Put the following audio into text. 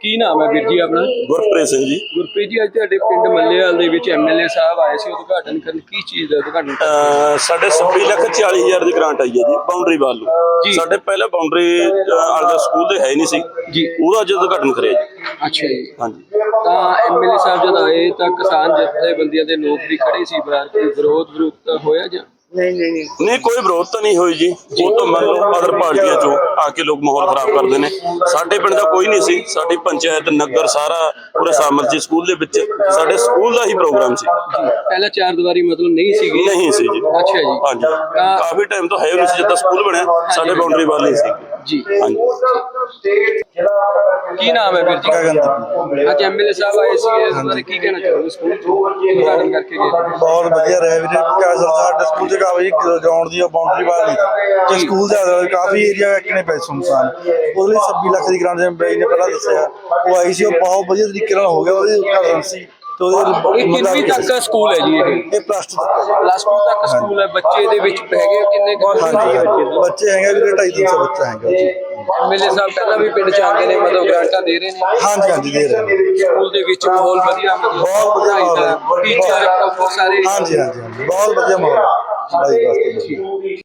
ਕੀ ਨਾਮ ਹੈ ਵੀਰ ਜੀ ਆਪਣਾ? ਗੁਰਪ੍ਰੀਤ ਸਿੰਘ ਜੀ। ਗੁਰਪ੍ਰੀਤ ਜੀ ਅੱਜ ਤੁਹਾਡੇ ਪਿੰਡ ਮੱਲੇਵਾਲ ਦੇ ਵਿੱਚ ਐਮਐਲਏ ਸਾਹਿਬ ਆਏ ਸੀ ਉਦਘਾਟਨ ਕਰਨ। ਕੀ ਚੀਜ਼ ਦਾ ਉਦਘਾਟਨ ਸਾਡੇ 26 ਲੱਖ 40 ਹਜ਼ਾਰ ਦੀ ਗ੍ਰਾਂਟ ਆਈ ਹੈ ਜੀ ਬਾਉਂਡਰੀ ਵੱਲ ਜੀ। ਨੂੰ ਸਾਡੇ ਪਹਿਲਾਂ ਬਾਉਂਡਰੀ ਵਾਲਾ ਸਕੂਲ ਦੇ ਹੈ ਨਹੀਂ ਸੀ। ਜੀ। ਉਹਦਾ ਅੱਜ ਉਦਘਾਟਨ ਕਰਿਆ ਜੀ। ਅੱਛਾ ਜੀ। ਹਾਂਜੀ। ਤਾਂ ਐਮਐਲਏ ਸਾਹਿਬ ਜਦ ਆਏ ਤਾਂ ਕਿਸਾਨ ਜਥੇਬੰਦੀਆਂ ਦੇ ਲੋਕ ਵੀ ਖੜੇ ਸੀ ਬਾਹਰ ਕੋਈ ਵਿਰੋਧ ਵਿਰੋਧ ਹੋਇਆ ਜਾਂ? ਨਹੀਂ ਕੋਈ ਵਿਰੋਧ ਤਾਂ ਨਹੀਂ ਹੋਈ ਜੀ। ਉਹ ਤਾਂ ਮੰਨ ਲਓ ਅਦਰ ਪਾਰਟੀਆਂ ਚੋਂ ਆ ਕੇ ਲੋਕ ਮਾਹੌਲ ਖਰਾਬ ਕਰਦੇ ਨੇ। ਸਾਡੇ ਪਿੰਡ ਦਾ ਕੋਈ ਨਹੀਂ ਸੀ। ਸਾਡੀ ਪੰਚਾਇਤ ਨਗਰ ਸਾਰਾ ਪੂਰੇ ਸ਼ਾਮਲ ਸੀ। ਸਕੂਲ ਦੇ ਵਿੱਚ ਸਾਡੇ ਸਕੂਲ ਦਾ ਹੀ ਪ੍ਰੋਗਰਾਮ ਸੀ। ਪਹਿਲਾਂ ਚਾਰ ਦੀਵਾਰੀ ਮਤਲਬ ਨਹੀਂ ਸੀਗੀ। ਨਹੀਂ ਸੀ ਜੀ। ਅੱਛਾ ਜੀ। ਹਾਂਜੀ। ਕਾਫੀ ਟਾਈਮ ਤੋਂ ਹੈ ਨਹੀਂ ਸੀ। ਜਦੋਂ ਸਕੂਲ ਬਣਿਆ ਸਾਡੇ ਬਾਉਂਡਰੀ ਵੱਲ ਸੀ। ਜੀ। ਹਾਂਜੀ। ਕੀ ਨਾਮ ਹੈ ਵੀਰ ਜੀ? ਗਗਨਦੀਪ ਅੱਜ ਐਮਐਲਏ ਸਾਹਿਬ ਆਏ ਸੀ ਇਸ ਬਾਰੇ ਕੀ ਕਹਿਣਾ ਚਾਹੋਗੇ ਸਕੂਲ ਉਦਘਾਟਨ ਕਰਕੇ ਗਏ। ਬਹੁਤ ਵਧੀਆ ਰਿਹਾ ਵੀਰੇ ਕਿਉਂਕਿ ਸਾਡੇ ਸਕੂਲ ਦੇ ਕਾਫੀ ਗਰਾਊਂਡ ਦੀ ਬਾਉਂਡਰੀ ਵਾਲ ਨਹੀਂ ਤੇ ਸਕੂਲ ਦੇ ਕਾਫੀ ਏਰੀਆ ਕਿਨੇ ਪੈ ਸੁਨਸਾਨ ਉਹਦੇ ਲਈ 26 ਲੱਖ ਦੀ ਗ੍ਰਾਂਟ ਜਿਵੇਂ ਬਾਈ ਨੇ ਪਹਿਲਾਂ ਦੱਸਿਆ। ਉਹ ਆਈ ਸੀ, ਉਹ ਬਹੁਤ ਵਧੀਆ ਤਰੀਕੇ ਨਾਲ ਹੋ ਗਿਆ, ਉਹਦੀ ਉਦਘਾਟਨ ਸੀ। ਤੇ ਉਹਦੇ ਇਹ ਕਿੰਨੀ ਤੱਕ ਸਕੂਲ ਹੈ ਜੀ ਇਹ? ਇਹ ਪਲੱਸ 2 ਤੱਕ। ਹੈ। ਪਲੱਸ 2 ਤੱਕ ਸਕੂਲ ਹੈ। ਬੱਚੇ ਦੇ ਵਿੱਚ ਹੈਗੇ ਕਿੰਨੇ ਬੱਚੇ? ਹਾਂਜੀ ਹੈਗੇ ਵੀਰੇ 250 ਬੱਚਾ ਹੈਗਾ ਜੀ। ਐਮਐਲਏ ਸਾਹਿਬ ਪਹਿਲਾਂ ਵੀ ਪਿੰਡ ਚ ਆਉਂਦੇ ਨੇ ਮਤਲਬ ਗ੍ਰਾਂਟਾਂ ਦੇ ਰਹੇ ਨੇ। ਹਾਂਜੀ ਹਾਂਜੀ ਦੇ ਰਹੇ ਨੇ। ਸਕੂਲ ਦੇ ਵਿੱਚ ਮਾਹੌਲ ਵਧੀਆ ਮਤਲਬ ਬਹੁਤ ਵਧੀਆ ਮਾਹੌਲ ਹੈ। ਟੀਚਰ ਪ੍ਰੋਫੈਸਰ ਸਾਰੇ ਹਾਂਜੀ ਹਾਂਜੀ ਹਾਂਜੀ। ਬਹੁਤ ਵਧੀਆ ਮਾਹੌਲ ਹੈ। ਪੜ੍ਹਾਈ ਵਾਸਤੇ